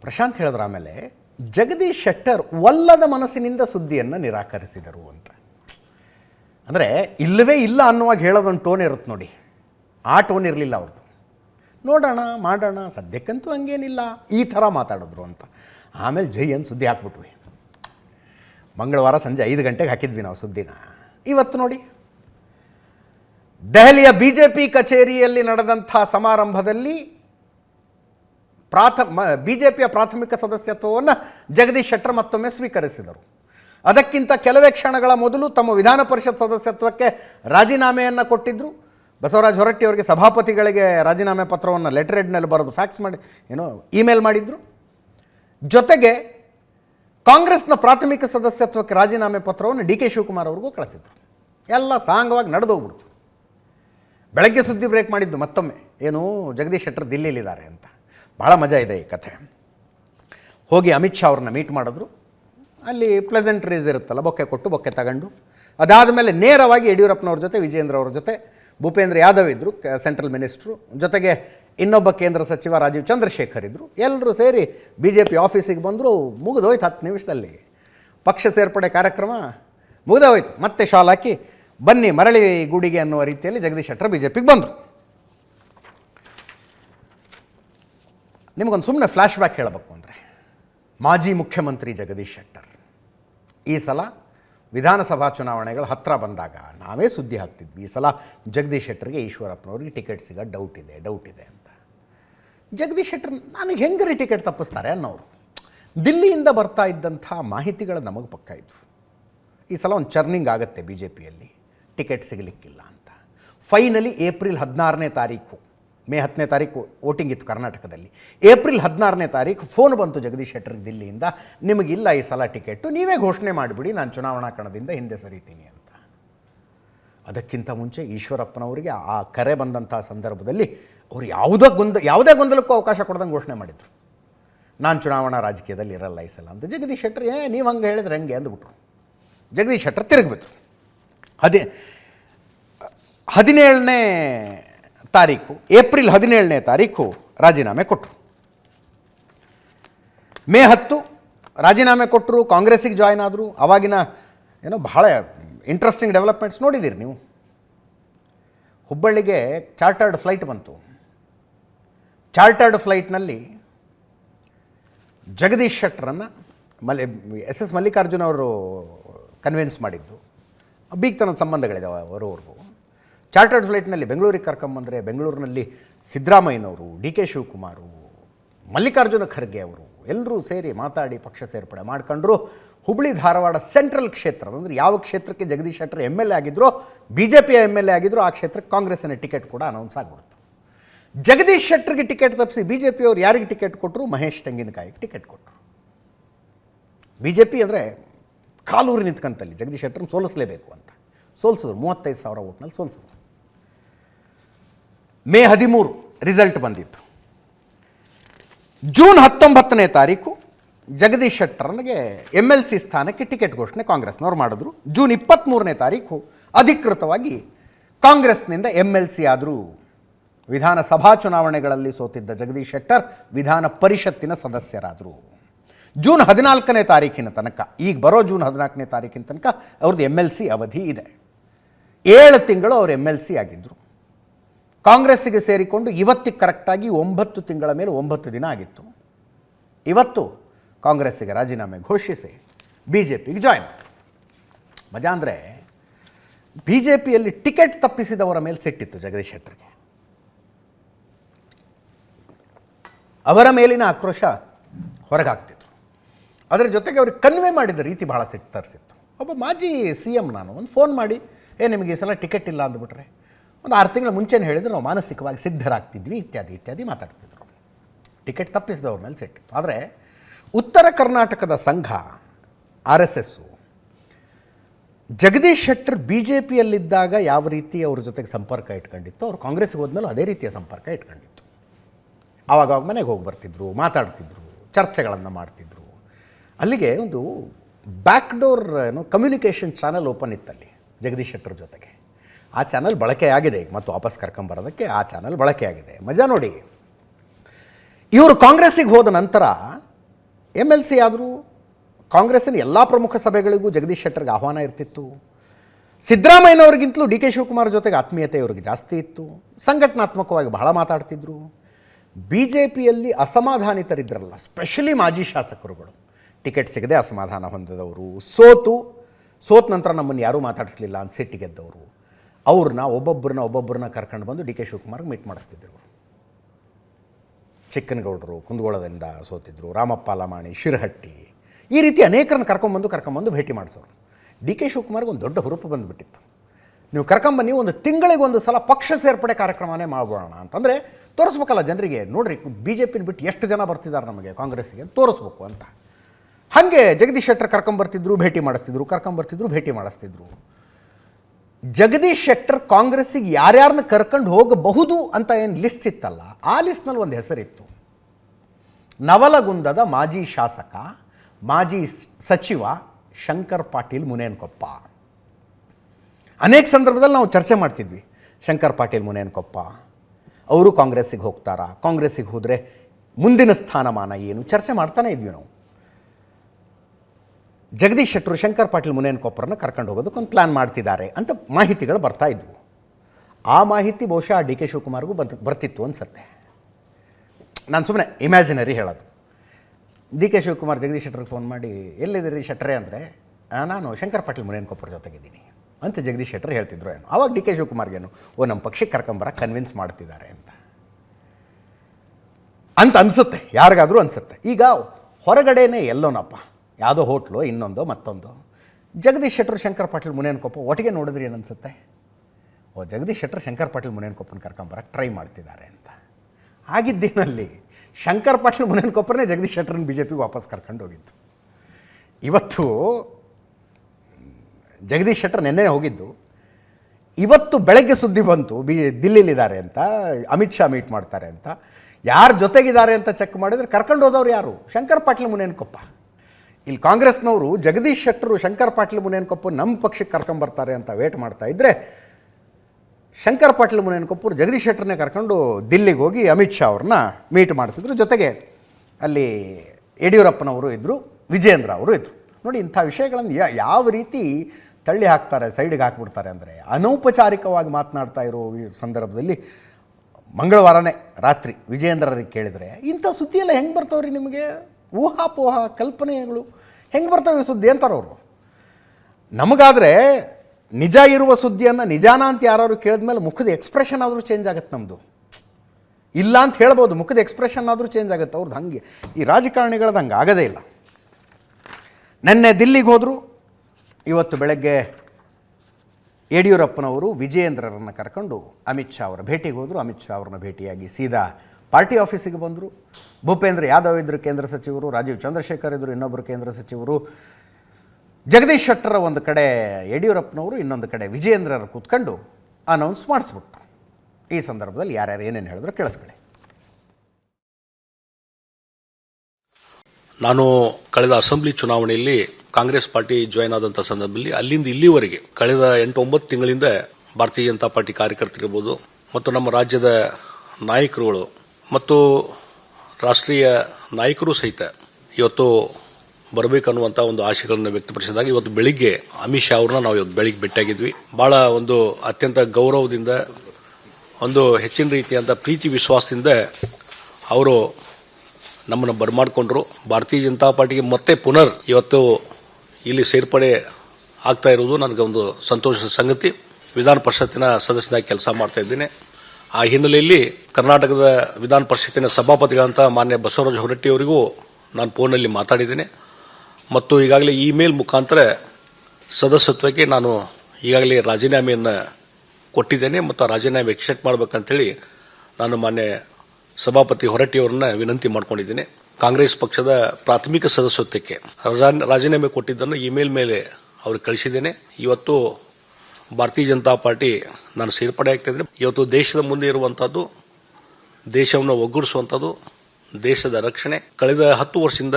ಪ್ರಶಾಂತ್ ಹೇಳಿದ್ರ ಆಮೇಲೆ, ಜಗದೀಶ್ ಶೆಟ್ಟರ್ ಒಲ್ಲದ ಮನಸ್ಸಿನಿಂದ ಸುದ್ದಿಯನ್ನು ನಿರಾಕರಿಸಿದರು ಅಂತ. ಅಂದರೆ, ಇಲ್ಲವೇ ಇಲ್ಲ ಅನ್ನುವಾಗ ಹೇಳೋದೊಂದು ಟೋನ್ ಇರುತ್ತೆ ನೋಡಿ. ಆ ಟೋನ್ ಇರಲಿಲ್ಲ ಅವ್ರದ್ದು ನೋಡೋಣ, ಮಾಡೋಣ, ಸದ್ಯಕ್ಕಂತೂ ಹಂಗೇನಿಲ್ಲ. ಈ ಥರ ಮಾತಾಡಿದ್ರು ಅಂತ. ಆಮೇಲೆ ಜೈ ಅಂತ ಸುದ್ದಿ ಹಾಕ್ಬಿಟ್ವಿ. ಮಂಗಳವಾರ ಸಂಜೆ ಐದು ಗಂಟೆಗೆ ಹಾಕಿದ್ವಿ ನಾವು ಸುದ್ದಿನ. ಇವತ್ತು ನೋಡಿ. ದೆಹಲಿಯ ಬಿ ಜೆ ಪಿ ಕಚೇರಿಯಲ್ಲಿ ನಡೆದಂಥ ಸಮಾರಂಭದಲ್ಲಿ ಪ್ರಾಥಮ ಬಿ ಜೆ ಪಿಯ ಪ್ರಾಥಮಿಕ ಸದಸ್ಯತ್ವವನ್ನು ಜಗದೀಶ್ ಶೆಟ್ಟರ್ ಮತ್ತೊಮ್ಮೆ ಸ್ವೀಕರಿಸಿದರು. ಅದಕ್ಕಿಂತ ಕೆಲವೇ ಕ್ಷಣಗಳ ಮೊದಲು ತಮ್ಮ ವಿಧಾನ ಪರಿಷತ್ ಸದಸ್ಯತ್ವಕ್ಕೆ ರಾಜೀನಾಮೆಯನ್ನು ಕೊಟ್ಟಿದ್ದರು ಬಸವರಾಜ್ ಹೊರಟ್ಟಿ ಅವರಿಗೆ ಸಭಾಪತಿಗಳಿಗೆ ರಾಜೀನಾಮೆ ಪತ್ರವನ್ನು ಲೆಟರ್ ಹೆಡ್ನಲ್ಲಿ ಬರೆದು ಫ್ಯಾಕ್ಸ್ ಮಾಡಿ, ಏನೋ ಇಮೇಲ್ ಮಾಡಿದರು. ಜೊತೆಗೆ ಕಾಂಗ್ರೆಸ್ನ ಪ್ರಾಥಮಿಕ ಸದಸ್ಯತ್ವಕ್ಕೆ ರಾಜೀನಾಮೆ ಪತ್ರವನ್ನು ಡಿ ಕೆ ಶಿವಕುಮಾರ್ ಅವ್ರಿಗೂ ಕಳಿಸಿದ್ರು. ಎಲ್ಲ ಸಾಂಗವಾಗಿ ನಡೆದು ಹೋಗ್ಬಿಡ್ತು ಬೆಳಗ್ಗೆ ಸುದ್ದಿ ಬ್ರೇಕ್ ಮಾಡಿದ್ದು ಮತ್ತೊಮ್ಮೆ. ಏನು ಜಗದೀಶ್ ಶೆಟ್ಟರ್ ದಿಲ್ಲಿಲಿದ್ದಾರೆ ಅಂತ. ಭಾಳ ಮಜಾ ಇದೆ ಈ ಕಥೆ. ಹೋಗಿ ಅಮಿತ್ ಶಾ ಅವ್ರನ್ನ ಮೀಟ್ ಮಾಡಿದ್ರು. ಅಲ್ಲಿ ಪ್ಲೆಸೆಂಟ್ರೀಸ್ ಇರುತ್ತಲ್ಲ, ಬೊಕ್ಕೆ ಕೊಟ್ಟು ಬೊಕ್ಕೆ ತಗೊಂಡು. ಅದಾದ ಮೇಲೆ ನೇರವಾಗಿ ಯಡಿಯೂರಪ್ಪನವ್ರ ಜೊತೆ, ವಿಜೇಂದ್ರ ಅವ್ರ ಜೊತೆ ಭೂಪೇಂದ್ರ ಯಾದವ್ ಇದ್ದರು ಸೆಂಟ್ರಲ್ ಮಿನಿಸ್ಟ್ರು ಜೊತೆಗೆ ಇನ್ನೊಬ್ಬ ಕೇಂದ್ರ ಸಚಿವ ರಾಜೀವ್ ಚಂದ್ರಶೇಖರ್ ಇದ್ದರು ಎಲ್ಲರೂ ಸೇರಿ ಬಿ ಜೆ ಪಿ ಆಫೀಸಿಗೆ ಬಂದರು, ಮುಗಿದೋಯ್ತು ಹತ್ತು ನಿಮಿಷದಲ್ಲಿ. ಪಕ್ಷ ಸೇರ್ಪಡೆ ಕಾರ್ಯಕ್ರಮ ಮುಗಿದೋಯ್ತು. ಮತ್ತೆ ಶಾಲ್ ಹಾಕಿ, ಬನ್ನಿ ಮರಳಿ ಗುಡಿಗೆ ಅನ್ನುವ ರೀತಿಯಲ್ಲಿ ಜಗದೀಶ್ ಶೆಟ್ಟರ್ ಬಿ ಜೆ ಪಿಗೆ ಬಂದರು. ನಿಮಗೊಂದು ಸುಮ್ಮನೆ ಫ್ಲ್ಯಾಶ್ ಬ್ಯಾಕ್ ಹೇಳಬೇಕು ಅಂದರೆ, ಮಾಜಿ ಮುಖ್ಯಮಂತ್ರಿ ಜಗದೀಶ್ ಶೆಟ್ಟರ್, ಈ ಸಲ ವಿಧಾನಸಭಾ ಚುನಾವಣೆಗಳು ಹತ್ತಿರ ಬಂದಾಗ ನಾವೇ ಸುದ್ದಿ ಹಾಕ್ತಿದ್ವಿ, ಈ ಸಲ ಜಗದೀಶ್ ಶೆಟ್ಟರ್ಗೆ ಈಶ್ವರಪ್ಪನವ್ರಿಗೆ ಟಿಕೆಟ್ ಸಿಗೋ ಡೌಟ್ ಇದೆ ಡೌಟ್ ಇದೆ ಅಂತ. ಜಗದೀಶ್ ಶೆಟ್ಟರ್ ನನಗೆ ಹೆಂಗರಿ ಟಿಕೆಟ್ ತಪ್ಪಿಸ್ತಾರೆ ಅನ್ನೋರು. ದಿಲ್ಲಿಯಿಂದ ಬರ್ತಾ ಇದ್ದಂಥ ಮಾಹಿತಿಗಳು ನಮಗೆ ಪಕ್ಕ ಇದ್ವು. ಈ ಸಲ ಒಂದು ಚರ್ನಿಂಗ್ ಆಗುತ್ತೆ ಬಿ ಜೆ ಪಿಯಲ್ಲಿ ಟಿಕೆಟ್ ಸಿಗಲಿಕ್ಕಿಲ್ಲ ಅಂತ. ಫೈನಲಿ ಏಪ್ರಿಲ್ ಹದಿನಾರನೇ ತಾರೀಕು. ಮೇ ಹತ್ತನೇ ತಾರೀಕು ವೋಟಿಂಗ್ ಇತ್ತು ಕರ್ನಾಟಕದಲ್ಲಿ. ಏಪ್ರಿಲ್ ಹದಿನಾರನೇ ತಾರೀಕು ಫೋನ್ ಬಂತು ಜಗದೀಶ್ ಶೆಟ್ಟರ್ಗೆ ದಿಲ್ಲಿಯಿಂದ, ನಿಮಗಿಲ್ಲ ಈ ಸಲ ಟಿಕೆಟು, ನೀವೇ ಘೋಷಣೆ ಮಾಡಿಬಿಡಿ, ನಾನು ಚುನಾವಣಾ ಕಣದಿಂದ ಹಿಂದೆ ಸರಿತೀನಿ ಅಂತ. ಅದಕ್ಕಿಂತ ಮುಂಚೆ ಈಶ್ವರಪ್ಪನವರಿಗೆ ಆ ಕರೆ ಬಂದಂಥ ಸಂದರ್ಭದಲ್ಲಿ ಅವರು ಯಾವುದೋ ಗೊಂದ, ಯಾವುದೇ ಗೊಂದಲಕ್ಕೂ ಅವಕಾಶ ಕೊಡ್ದಂಗೆ ಘೋಷಣೆ ಮಾಡಿದರು. ನಾನು ಚುನಾವಣಾ ರಾಜಕೀಯದಲ್ಲಿ ಇರಲ್ಲ ಈ ಸಲ ಅಂತ. ಜಗದೀಶ್ ಶೆಟ್ಟರ್, ಏ, ನೀವು ಹಂಗೆ ಹೇಳಿದ್ರೆ ಹಂಗೆ? ಅಂದ್ಬಿಟ್ರು. ಜಗದೀಶ್ ಶೆಟ್ಟರ್ ತಿರುಗಿಬಿಟ್ರು. ಅದೇ ಹದಿನೇಳನೇ ತಾರೀಕು ಏಪ್ರಿಲ್ ಹದಿನೇಳನೇ ತಾರೀಕು ರಾಜೀನಾಮೆ ಕೊಟ್ಟರು ಮೇ ಹತ್ತು ರಾಜೀನಾಮೆ ಕೊಟ್ಟರು ಕಾಂಗ್ರೆಸ್ಸಿಗೆ ಜಾಯ್ನ್ ಆದರು. ಆವಾಗಿನ ಏನೋ ಬಹಳ ಇಂಟ್ರೆಸ್ಟಿಂಗ್ ಡೆವಲಪ್ಮೆಂಟ್ಸ್ ನೋಡಿದ್ದೀರಿ ನೀವು. ಹುಬ್ಬಳ್ಳಿಗೆ ಚಾರ್ಟರ್ಡ್ ಫ್ಲೈಟ್ ಬಂತು. ಚಾರ್ಟರ್ಡ್ ಫ್ಲೈಟ್ನಲ್ಲಿ ಜಗದೀಶ್ ಶೆಟ್ಟರನ್ನು ಮಲ್ಲಿ ಎಸ್ ಎಸ್ ಮಲ್ಲಿಕಾರ್ಜುನ ಅವರು ಕನ್ವಿನ್ಸ್ ಮಾಡಿದ್ದು. ಬೀಗ್ತನದ ಸಂಬಂಧಗಳಿದ್ದಾವೆ ಅವರವ್ರಿಗೂ ಚಾರ್ಟರ್ಡ್ ಫ್ಲೈಟ್ನಲ್ಲಿ ಬೆಂಗಳೂರಿಗೆ ಕರ್ಕೊಂಬಂದರೆ ಬೆಂಗಳೂರಿನಲ್ಲಿ ಸಿದ್ದರಾಮಯ್ಯನವರು, ಡಿ ಕೆ ಶಿವಕುಮಾರು, ಮಲ್ಲಿಕಾರ್ಜುನ ಖರ್ಗೆ ಅವರು ಎಲ್ಲರೂ ಸೇರಿ ಮಾತಾಡಿ ಪಕ್ಷ ಸೇರ್ಪಡೆ ಮಾಡ್ಕೊಂಡ್ರು. ಹುಬ್ಳಿ ಧಾರವಾಡ ಸೆಂಟ್ರಲ್ ಕ್ಷೇತ್ರ, ಅಂದರೆ ಯಾವ ಕ್ಷೇತ್ರಕ್ಕೆ Jagadish Shettar M L A ಆಗಿದ್ರೋ B J ಪಿಯ ಎಂ ಎಲ್ ಎ ಆಗಿದ್ರು, ಆ ಕ್ಷೇತ್ರಕ್ಕೆ ಕಾಂಗ್ರೆಸ್ಸಿನ ಟಿಕೆಟ್ ಕೂಡ ಅನೌನ್ಸ್ ಆಗಿಬಿಡ್ತು. ಜಗದೀಶ್ ಶೆಟ್ಟರ್ಗೆ ಟಿಕೆಟ್ ತಪ್ಪಿಸಿ ಬಿ ಜೆ ಪಿಯವ್ರು ಯಾರಿಗೆ ಟಿಕೆಟ್ ಕೊಟ್ಟರು ಮಹೇಶ್ ತೆಂಗಿನಕಾಯಿಗೆ ಟಿಕೆಟ್ ಕೊಟ್ಟರು ಬಿ ಜೆ ಪಿ ಅಂದರೆ ಕಾಲೂರಿ ನಿಂತ್ಕಂತಲ್ಲಿ ಜಗದೀಶ್ ಶೆಟ್ಟರ್ನ ಸೋಲಿಸಲೇಬೇಕು ಅಂತ. ಸೋಲ್ಸಿದ್ರು, ಮೂವತ್ತೈದು ಸಾವಿರ ಓಟ್ನಲ್ಲಿ ಸೋಲ್ಸಿದ್ರು. ಮೇ ಹದಿಮೂರು ರಿಸಲ್ಟ್ ಬಂದಿತ್ತು. ಜೂನ್ ಹತ್ತೊಂಬತ್ತನೇ ತಾರೀಕು ಜಗದೀಶ್ ಶೆಟ್ಟರ್ನಿಗೆ ಎಂ ಎಲ್ ಸಿ ಸ್ಥಾನಕ್ಕೆ ಟಿಕೆಟ್ ಘೋಷಣೆ ಕಾಂಗ್ರೆಸ್ನವ್ರು ಮಾಡಿದ್ರು. ಜೂನ್ ಇಪ್ಪತ್ತ್ಮೂರನೇ ತಾರೀಕು ಅಧಿಕೃತವಾಗಿ ಕಾಂಗ್ರೆಸ್ನಿಂದ ಎಂ ಎಲ್ ಸಿ ಆದರೂ ವಿಧಾನಸಭಾ ಚುನಾವಣೆಗಳಲ್ಲಿ ಸೋತಿದ್ದ ಜಗದೀಶ್ ಶೆಟ್ಟರ್ ವಿಧಾನ ಪರಿಷತ್ತಿನ ಸದಸ್ಯರಾದರು. ಜೂನ್ ಹದಿನಾಲ್ಕನೇ ತಾರೀಕಿನ ತನಕ, ಈಗ ಬರೋ ಜೂನ್ ಹದಿನಾಲ್ಕನೇ ತಾರೀಕಿನ ತನಕ ಅವ್ರದ್ದು ಎಂ ಎಲ್ ಸಿ ಅವಧಿ ಇದೆ. ಏಳು ತಿಂಗಳು ಅವರು ಎಂ ಎಲ್ ಸಿ ಆಗಿದ್ದರು ಕಾಂಗ್ರೆಸ್ಸಿಗೆ ಸೇರಿಕೊಂಡು ಇವತ್ತಿಗೆ ಕರೆಕ್ಟಾಗಿ ಒಂಬತ್ತು ತಿಂಗಳ ಮೇಲೆ ಒಂಬತ್ತು ದಿನ ಆಗಿತ್ತು. ಇವತ್ತು ಕಾಂಗ್ರೆಸ್ಸಿಗೆ ರಾಜೀನಾಮೆ ಘೋಷಿಸಿ ಬಿ ಜೆ ಪಿಗೆ ಜಾಯಿನ್. ಮಜಾ ಅಂದರೆ ಬಿ ಜೆ ಪಿಯಲ್ಲಿ ಟಿಕೆಟ್ ತಪ್ಪಿಸಿದವರ ಮೇಲೆ ಸಿಟ್ಟಿತ್ತು ಜಗದೀಶ್ ಶೆಟ್ಟರ್ಗೆ. ಅವರ ಮೇಲಿನ ಆಕ್ರೋಶ ಹೊರಗಾಗ್ತಿತ್ತು. ಅದರ ಜೊತೆಗೆ ಅವ್ರಿಗೆ ಕನ್ವೆ ಮಾಡಿದ ರೀತಿ ಭಾಳ ಸಿಟ್ಟು ತರಿಸಿತ್ತು. ಒಬ್ಬ ಮಾಜಿ ಸಿ ಎಂ ನಾನು ಒಂದು ಫೋನ್ ಮಾಡಿ, ಏ, ನಿಮಗೆ ಈ ಸಲ ಟಿಕೆಟ್ ಇಲ್ಲ ಅಂದ್ಬಿಟ್ರೆ? ಒಂದು ಆರು ತಿಂಗಳ ಮುಂಚೆನೇ ಹೇಳಿದ್ರೆ ನಾವು ಮಾನಸಿಕವಾಗಿ ಸಿದ್ಧರಾಗ್ತಿದ್ವಿ, ಇತ್ಯಾದಿ ಇತ್ಯಾದಿ ಮಾತಾಡ್ತಿದ್ರು. ಟಿಕೆಟ್ ತಪ್ಪಿಸಿದವ್ರ ಮೇಲೆ ಸಿಟ್ಟಿತ್ತು. ಆದರೆ ಉತ್ತರ ಕರ್ನಾಟಕದ ಸಂಘ, R S S Jagadish Shettar B J ಪಿಯಲ್ಲಿದ್ದಾಗ ಯಾವ ರೀತಿ ಅವ್ರ ಜೊತೆಗೆ ಸಂಪರ್ಕ ಇಟ್ಕೊಂಡಿತ್ತು, ಅವ್ರು ಕಾಂಗ್ರೆಸ್ಗೆ ಹೋದ್ಮೇಲೆ ಅದೇ ರೀತಿಯ ಸಂಪರ್ಕ ಇಟ್ಕೊಂಡಿತ್ತು. ಆವಾಗ ಮನೆಗೆ ಹೋಗಿ ಬರ್ತಿದ್ರು, ಮಾತಾಡ್ತಿದ್ರು, ಚರ್ಚೆಗಳನ್ನು ಮಾಡ್ತಿದ್ರು. ಅಲ್ಲಿಗೆ ಒಂದು ಬ್ಯಾಕ್ ಡೋರ್ ಏನು ಕಮ್ಯುನಿಕೇಷನ್ ಚಾನಲ್ ಓಪನ್ ಇತ್ತಲ್ಲಿ ಜಗದೀಶ್ ಶೆಟ್ಟರ್ ಜೊತೆಗೆ. ಆ ಚಾನಲ್ ಬಳಕೆಯಾಗಿದೆ. ಈಗ ಮತ್ತು ವಾಪಸ್ ಕರ್ಕೊಂಬರೋದಕ್ಕೆ ಆ ಚಾನಲ್ ಬಳಕೆಯಾಗಿದೆ. ಮಜಾ ನೋಡಿ. ಇವರು ಕಾಂಗ್ರೆಸ್ಸಿಗೆ ಹೋದ ನಂತರ ಎಂ ಎಲ್ ಸಿ ಆದರೂ ಕಾಂಗ್ರೆಸ್ಸಿನ ಎಲ್ಲ ಪ್ರಮುಖ ಸಭೆಗಳಿಗೂ ಜಗದೀಶ್ ಶೆಟ್ಟರ್ಗೆ ಆಹ್ವಾನ ಇರ್ತಿತ್ತು. ಸಿದ್ದರಾಮಯ್ಯನವ್ರಿಗಿಂತಲೂ ಡಿ ಕೆ ಶಿವಕುಮಾರ್ ಜೊತೆಗೆ ಆತ್ಮೀಯತೆ ಇವ್ರಿಗೆ ಜಾಸ್ತಿ ಇತ್ತು. ಸಂಘಟನಾತ್ಮಕವಾಗಿ ಬಹಳ ಮಾತಾಡ್ತಿದ್ರು. ಬಿ ಜೆ ಪಿಯಲ್ಲಿ ಅಸಮಾಧಾನಿತರಿದ್ರಲ್ಲ ಸ್ಪೆಷಲಿ ಮಾಜಿ ಶಾಸಕರುಗಳು. ಟಿಕೆಟ್ ಸಿಗದೆ ಅಸಮಾಧಾನ ಹೊಂದಿದವರು. ಸೋತು, ಸೋತ ನಂತರ ನಮ್ಮನ್ನು ಯಾರೂ ಮಾತಾಡಿಸ್ಲಿಲ್ಲ ಅಂತ ಸಿಟ್ಟಿಗೆದ್ದವರು ಅವ್ರನ್ನ ಒಬ್ಬೊಬ್ಬರನ್ನ ಒಬ್ಬೊಬ್ಬರನ್ನ ಕರ್ಕೊಂಡು ಬಂದು ಡಿ ಕೆ ಶಿವಕುಮಾರ್ಗೆ ಮೀಟ್ ಮಾಡಿಸ್ತಿದ್ರು ಚಿಕ್ಕನಗೌಡರು, ಕುಂದಗೋಳದಿಂದ ಸೋತಿದ್ರು, ರಾಮಪ್ಪ ಲಮಾಣಿ, ಶಿರಹಟ್ಟಿ, ಈ ರೀತಿ ಅನೇಕರನ್ನು ಕರ್ಕೊಂಬಂದು ಕರ್ಕೊಂಬಂದು ಭೇಟಿ ಮಾಡಿಸೋರು. ಡಿ ಕೆ ಶಿವಕುಮಾರ್ಗೆ ಒಂದು ದೊಡ್ಡ ಹುರುಪು ಬಂದುಬಿಟ್ಟಿತ್ತು. ನೀವು ಕರ್ಕೊಂಬನ್ನಿ ಒಂದು ತಿಂಗಳಿಗೆ ಒಂದು ಸಲ ಪಕ್ಷ ಸೇರ್ಪಡೆ ಕಾರ್ಯಕ್ರಮನೇ ಮಾಡೋಣ ಅಂತಂದರೆ ತೋರಿಸ್ಬೇಕಲ್ಲ ಜನರಿಗೆ, ನೋಡ್ರಿ ಬಿ ಜೆ ಪಿನ ಬಿಟ್ಟು ಎಷ್ಟು ಜನ ಬರ್ತಿದ್ದಾರೆ ನಮಗೆ, ಕಾಂಗ್ರೆಸ್ಸಿಗೆ ತೋರಿಸ್ಬೇಕು ಅಂತ. ಹಾಗೆ ಜಗದೀಶ್ ಶೆಟ್ಟರ್ ಕರ್ಕೊಂಬರ್ತಿದ್ರು, ಭೇಟಿ ಮಾಡಿಸ್ತಿದ್ರು, ಕರ್ಕೊಂಬರ್ತಿದ್ರು, ಭೇಟಿ ಮಾಡಿಸ್ತಿದ್ರು. ಜಗದೀಶ್ ಶೆಟ್ಟರ್ ಕಾಂಗ್ರೆಸ್ಸಿಗೆ ಯಾರ್ಯಾರನ್ನ ಕರ್ಕೊಂಡು ಹೋಗಬಹುದು ಅಂತ ಏನು ಲಿಸ್ಟ್ ಇತ್ತಲ್ಲ, ಆ ಲಿಸ್ಟ್ನಲ್ಲಿ ಒಂದು ಹೆಸರಿತ್ತು. ನವಲಗುಂದದ ಮಾಜಿ ಶಾಸಕ, ಮಾಜಿ ಸಚಿವ ಶಂಕರ್ ಪಾಟೀಲ್ ಮುನೇನ್ಕೊಪ್ಪ. ಅನೇಕ ಸಂದರ್ಭದಲ್ಲಿ ನಾವು ಚರ್ಚೆ ಮಾಡ್ತಿದ್ವಿ, ಶಂಕರ್ ಪಾಟೀಲ್ ಮುನೇನ್ಕೊಪ್ಪ. ಅವರು ಕಾಂಗ್ರೆಸ್ಸಿಗೆ ಹೋಗ್ತಾರಾ, ಕಾಂಗ್ರೆಸ್ಸಿಗೆ ಹೋದರೆ ಮುಂದಿನ ಸ್ಥಾನಮಾನ ಏನು? ಚರ್ಚೆ ಮಾಡ್ತಾನೆ ಇದ್ವಿ ನಾವು. ಜಗದೀಶ್ ಶೆಟ್ಟರು ಶಂಕರ್ ಪಾಟೀಲ್ ಮುನೇನ್ಕೊಪ್ಪರನ್ನ ಕರ್ಕೊಂಡು ಹೋಗೋದಕ್ಕೆ ಒಂದು ಪ್ಲ್ಯಾನ್ ಮಾಡ್ತಿದ್ದಾರೆ ಅಂತ ಮಾಹಿತಿಗಳು ಬರ್ತಾ ಇದ್ವು. ಆ ಮಾಹಿತಿ ಬಹುಶಃ ಡಿ ಕೆ ಶಿವಕುಮಾರ್ಗೂ ಬಂತ ಬರ್ತಿತ್ತು ಅನ್ಸತ್ತೆ. ನಾನು ಸುಮ್ಮನೆ ಇಮ್ಯಾಜಿನರಿ ಹೇಳೋದು. ಡಿ ಕೆ ಶಿವಕುಮಾರ್ ಜಗದೀಶ್ ಶೆಟ್ಟರ್ಗೆ ಫೋನ್ ಮಾಡಿ, ಎಲ್ಲಿದ್ದೀರಿ ಶೆಟ್ಟರೆ ಅಂದರೆ ನಾನು ಶಂಕರ್ ಪಾಟೀಲ್ ಮುನೇನ್ಕೊಪ್ಪರ ಜೊತೆಗಿದ್ದೀನಿ. ಅಂತ ಜಗದೀಶ್ ಶೆಟ್ಟರ್ ಹೇಳ್ತಿದ್ರು ಏನು. ಆವಾಗ ಡಿ ಕೆ ಶಿವಕುಮಾರ್ಗೇನು ಓ ನಮ್ಮ ಪಕ್ಷಕ್ಕೆ ಕರ್ಕೊಂಬರ ಕನ್ವಿನ್ಸ್ ಮಾಡ್ತಿದ್ದಾರೆ ಅಂತ. ಅಂತ ಅನಿಸುತ್ತೆ. ಯಾರಿಗಾದರೂ ಅನಿಸುತ್ತೆ. ಈಗ ಹೊರಗಡೆನೇ ಎಲ್ಲೋನಪ್ಪ. ಯಾವುದೋ ಹೋಟ್ಲು, ಇನ್ನೊಂದು, ಮತ್ತೊಂದು. ಜಗದೀಶ್ ಶೆಟ್ಟರ್, ಶಂಕರ್ ಪಾಟೀಲ್ ಮುನೇನ್ಕೊಪ್ಪ ಒಟ್ಟಿಗೆ ನೋಡಿದ್ರೆ ಏನನ್ಸುತ್ತೆ? ಓ, ಜಗದೀಶ್ ಶೆಟ್ಟರ್, ಶಂಕರ್ ಪಾಟೀಲ್ ಮುನೇನ್ಕೊಪ್ಪನ ಕರ್ಕೊಂಬರಕ್ಕೆ ಟ್ರೈ ಮಾಡ್ತಿದ್ದಾರೆ ಅಂತ. ಆಗಿದ್ದೇನಲ್ಲಿ ಶಂಕರ್ ಪಾಟೀಲ್ ಮುನೇನ್ಕೊಪ್ಪರೇ ಜಗದೀಶ್ ಶೆಟ್ಟರನ್ನ ಬಿ ಜೆ ಪಿಗೆ ವಾಪಸ್ ಕರ್ಕೊಂಡು ಹೋಗಿತ್ತು. ಇವತ್ತು, ಜಗದೀಶ್ ಶೆಟ್ಟರ್ ನಿನ್ನೆ ಹೋಗಿದ್ದು. ಇವತ್ತು ಬೆಳಗ್ಗೆ ಸುದ್ದಿ ಬಂತು, ಬಿ ದಿಲ್ಲಿಲಿದ್ದಾರೆ ಅಂತ, ಅಮಿತ್ ಶಾ ಮೀಟ್ ಮಾಡ್ತಾರೆ ಅಂತ. ಯಾರ ಜೊತೆಗಿದ್ದಾರೆ ಅಂತ ಚೆಕ್ ಮಾಡಿದರೆ ಕರ್ಕೊಂಡು ಹೋದವ್ರು ಯಾರು? ಶಂಕರ್ ಪಾಟೀಲ್ ಮುನೇನ್ಕೊಪ್ಪ ಇಲ್ಲಿ ಕಾಂಗ್ರೆಸ್ನವರು ಜಗದೀಶ್ ಶೆಟ್ಟರು ಶಂಕರ್ ಪಾಟೀಲ್ ಮುನೇನಕೊಪ್ಪು ನಮ್ಮ ಪಕ್ಷಕ್ಕೆ ಕರ್ಕೊಂಬರ್ತಾರೆ ಅಂತ ವೇಟ್ ಮಾಡ್ತಾ ಇದ್ದರೆ ಶಂಕರ್ ಪಾಟೀಲ್ ಮುನೇನಕೊಪ್ಪರು ಜಗದೀಶ್ ಶೆಟ್ಟರನ್ನೇ ಕರ್ಕೊಂಡು ದಿಲ್ಲಿಗೆ ಹೋಗಿ ಅಮಿತ್ ಶಾ ಅವ್ರನ್ನ ಮೀಟ್ ಮಾಡಿಸಿದ್ರು. ಜೊತೆಗೆ ಅಲ್ಲಿ ಯಡಿಯೂರಪ್ಪನವರು ಇದ್ದರು ವಿಜೇಂದ್ರ ಅವರು ಇದ್ದರು ನೋಡಿ, ಇಂಥ ವಿಷಯಗಳನ್ನು ಯಾವ ರೀತಿ ತಳ್ಳಿ ಹಾಕ್ತಾರೆ ಸೈಡಿಗೆ ಹಾಕ್ಬಿಡ್ತಾರೆ ಅಂದರೆ ಅನೌಪಚಾರಿಕವಾಗಿ ಮಾತನಾಡ್ತಾ ಇರೋ ಸಂದರ್ಭದಲ್ಲಿ ಮಂಗಳವಾರನೇ ರಾತ್ರಿ ವಿಜೇಂದ್ರರಿಗೆ ಕೇಳಿದರೆ ಇಂಥ ಸುದ್ದಿಯೆಲ್ಲ ಹೆಂಗೆ ಬರ್ತಾವ್ರಿ ನಿಮಗೆ? ಊಹಾಪೋಹ ಕಲ್ಪನೆಗಳು ಹೆಂಗೆ ಬರ್ತವೆ ಸುದ್ದಿ ಅಂತಾರೆ ಅವರು. ನಮಗಾದರೆ ನಿಜ ಇರುವ ಸುದ್ದಿಯನ್ನು ನಿಜಾನ ಅಂತ ಯಾರು ಕೇಳಿದ್ಮೇಲೆ ಮುಖದ ಎಕ್ಸ್ಪ್ರೆಷನ್ ಆದರೂ ಚೇಂಜ್ ಆಗುತ್ತೆ ನಮ್ಮದು ಇಲ್ಲ ಅಂತ ಹೇಳ್ಬೋದು, ಮುಖದ ಎಕ್ಸ್ಪ್ರೆಷನ್ ಆದರೂ ಚೇಂಜ್ ಆಗುತ್ತೆ. ಅವ್ರದ್ದು ಹಂಗೆ. ಈ ರಾಜಕಾರಣಿಗಳದ್ದು ಹಂಗೆ ಆಗೋದೇ ಇಲ್ಲ. ನಿನ್ನೆ ದಿಲ್ಲಿಗೆ ಹೋದರು, ಇವತ್ತು ಬೆಳಗ್ಗೆ ಯಡಿಯೂರಪ್ಪನವರು ವಿಜಯೇಂದ್ರರನ್ನು ಕರ್ಕೊಂಡು ಅಮಿತ್ ಶಾ ಅವರ ಭೇಟಿಗೆ ಹೋದರು. ಅಮಿತ್ ಶಾ ಅವ್ರನ್ನ ಭೇಟಿಯಾಗಿ ಸೀದಾ ಪಾರ್ಟಿ ಆಫೀಸಿಗೆ ಬಂದರು. ಭೂಪೇಂದ್ರ ಯಾದವ್ ಇದ್ದರು ಕೇಂದ್ರ ಸಚಿವರು, ರಾಜೀವ್ ಚಂದ್ರಶೇಖರ್ ಇದ್ದರು ಇನ್ನೊಬ್ಬರು ಕೇಂದ್ರ ಸಚಿವರು. ಜಗದೀಶ್ ಶೆಟ್ಟರ ಒಂದು ಕಡೆ, ಯಡಿಯೂರಪ್ಪನವರು ಇನ್ನೊಂದು ಕಡೆ, ವಿಜಯೇಂದ್ರರು ಕೂತ್ಕೊಂಡು ಅನೌನ್ಸ್ ಮಾಡಿಸ್ಬಿಟ್ರು. ಈ ಸಂದರ್ಭದಲ್ಲಿ ಯಾರ್ಯಾರು ಏನೇನು ಹೇಳಿದ್ರು ಕೇಳಿಸ್ಕೊಳ್ಳಿ. ನಾನು ಕಳೆದ ಅಸೆಂಬ್ಲಿ ಚುನಾವಣೆಯಲ್ಲಿ ಕಾಂಗ್ರೆಸ್ ಪಾರ್ಟಿ ಜಾಯ್ನ್ ಆದಂಥ ಸಂದರ್ಭದಲ್ಲಿ ಅಲ್ಲಿಂದ ಇಲ್ಲಿವರೆಗೆ ಕಳೆದ ಎಂಟು ಒಂಬತ್ತು ತಿಂಗಳಿಂದ ಭಾರತೀಯ ಜನತಾ ಪಾರ್ಟಿ ಕಾರ್ಯಕರ್ತರಿರ್ಬೋದು ಮತ್ತು ನಮ್ಮ ರಾಜ್ಯದ ನಾಯಕರುಗಳು ಮತ್ತು ರಾಷ್ಟ್ರೀಯ ನಾಯಕರು ಸಹಿತ ಇವತ್ತು ಬರಬೇಕನ್ನುವಂಥ ಒಂದು ಆಶೆಗಳನ್ನು ವ್ಯಕ್ತಪಡಿಸಿದಾಗ ಇವತ್ತು ಬೆಳಿಗ್ಗೆ ಅಮಿತ್ ಶಾ ಅವ್ರನ್ನ ನಾವು ಇವತ್ತು ಬೆಳಿಗ್ಗೆ ಭೇಟಿಯಾಗಿದ್ವಿ. ಭಾಳ ಒಂದು ಅತ್ಯಂತ ಗೌರವದಿಂದ, ಒಂದು ಹೆಚ್ಚಿನ ರೀತಿಯಾದ ಪ್ರೀತಿ ವಿಶ್ವಾಸದಿಂದ ಅವರು ನಮ್ಮನ್ನು ಬರಮಾಡಿಕೊಂಡ್ರು. ಭಾರತೀಯ ಜನತಾ ಪಾರ್ಟಿಗೆ ಮತ್ತೆ ಪುನರ್ ಇವತ್ತು ಇಲ್ಲಿ ಸೇರ್ಪಡೆ ಆಗ್ತಾ ಇರುವುದು ನನಗೆ ಒಂದು ಸಂತೋಷದ ಸಂಗತಿ. ವಿಧಾನ ಪರಿಷತ್ತಿನ ಸದಸ್ಯನಾಗಿ ಕೆಲಸ ಮಾಡ್ತಾ ಇದ್ದೇನೆ. ಆ ಹಿನ್ನೆಲೆಯಲ್ಲಿ ಕರ್ನಾಟಕದ ವಿಧಾನ ಪರಿಷತ್ತಿನ ಸಭಾಪತಿಗಳಂತ ಮಾನ್ಯ ಬಸವರಾಜ ಹೊರಟ್ಟಿ ಅವರಿಗೂ ನಾನು ಫೋನಲ್ಲಿ ಮಾತಾಡಿದ್ದೇನೆ. ಮತ್ತು ಈಗಾಗಲೇ ಇಮೇಲ್ ಮುಖಾಂತರ ಸದಸ್ಯತ್ವಕ್ಕೆ ನಾನು ಈಗಾಗಲೇ ರಾಜೀನಾಮೆಯನ್ನು ಕೊಟ್ಟಿದ್ದೇನೆ ಮತ್ತು ಆ ರಾಜೀನಾಮೆ ಎಕ್ಸೆಪ್ಟ್ ಮಾಡಬೇಕಂತೇಳಿ ನಾನು ಮಾನ್ಯ ಸಭಾಪತಿ ಹೊರಟ್ಟಿಯವರನ್ನ ವಿನಂತಿ ಮಾಡ್ಕೊಂಡಿದ್ದೀನಿ. ಕಾಂಗ್ರೆಸ್ ಪಕ್ಷದ ಪ್ರಾಥಮಿಕ ಸದಸ್ಯತ್ವಕ್ಕೆ ರಜಾ- ರಾಜೀನಾಮೆ ಕೊಟ್ಟಿದ್ದನ್ನು ಇಮೇಲ್ ಮೇಲೆ ಅವ್ರಿಗೆ ಕಳಿಸಿದ್ದೇನೆ. ಇವತ್ತು ಭಾರತೀಯ ಜನತಾ ಪಾರ್ಟಿ ನಾನು ಸೇರ್ಪಡೆ ಆಗ್ತಾ ಇದ್ದೀನಿ ಇವತ್ತು ದೇಶದ ಮುಂದೆ ಇರುವಂಥದ್ದು ದೇಶವನ್ನು ಒಗ್ಗೂಡಿಸುವಂಥದ್ದು ದೇಶದ ರಕ್ಷಣೆ. ಕಳೆದ ಹತ್ತು ವರ್ಷದಿಂದ